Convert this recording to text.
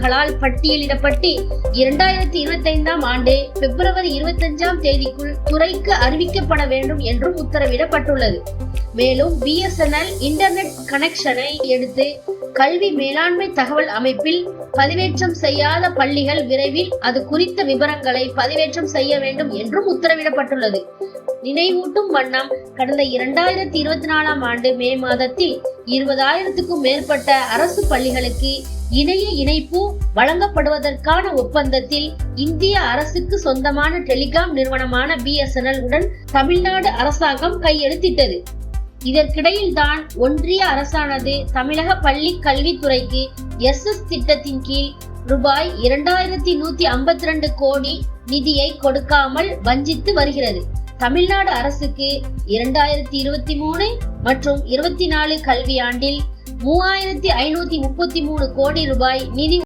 செயல்களால் பட்டியலிடப்பட்டு இரண்டாயிரத்தி இருபத்தி ஐந்தாம் ஆண்டு பிப்ரவரி இருபத்தி அஞ்சாம் தேதிக்குள் துறைக்கு அறிவிக்கப்பட வேண்டும் என்றும் உத்தரவிடப்பட்டுள்ளது. மேலும் பிஎஸ்என்எல் இன்டர்நெட் கனெக்ஷனை எடுத்து கல்வி மேலாண்மை தகவல் அமைப்பில் பதிவேற்றம் செய்யாத பள்ளிகள் விரைவில் அது குறித்த விவரங்களை பதிவேற்றம் செய்ய வேண்டும் என்றும் உத்தரவிடப்பட்டுள்ளது. நினைவூட்டும் வண்ணம் கடந்த இரண்டாயிரத்தி இருபத்தி நாலாம் ஆண்டு மே மாதத்தில் இருபதாயிரத்துக்கும் மேற்பட்ட அரசு பள்ளிகளுக்கு இணைய இணைப்பு வழங்கப்படுவதற்கான ஒப்பந்தத்தில் இந்திய அரசுக்கு சொந்தமான டெலிகாம் நிறுவனமான பிஎஸ்என்எல் உடன் தமிழ்நாடு அரசாங்கம் கையெழுத்திட்டது. இதற்கிடையில் தான் ஒன்றிய அரசானது தமிழக பள்ளி கல்வித்துறைக்கு எஸ் எஸ் திட்டத்தின் கீழ் ரூபாய் இரண்டாயிரத்தி நூத்தி ஐம்பத்தி ரெண்டு கோடி நிதியை கொடுக்காமல் வஞ்சித்து வருகிறது. தமிழ்நாடு அரசுக்கு இரண்டாயிரத்தி இருபத்தி மூணு மற்றும் இருபத்தி நாலு கல்வியாண்டில் மூவாயிரத்தி ஐநூத்தி முப்பத்தி மூணு கோடி ரூபாய் நிதி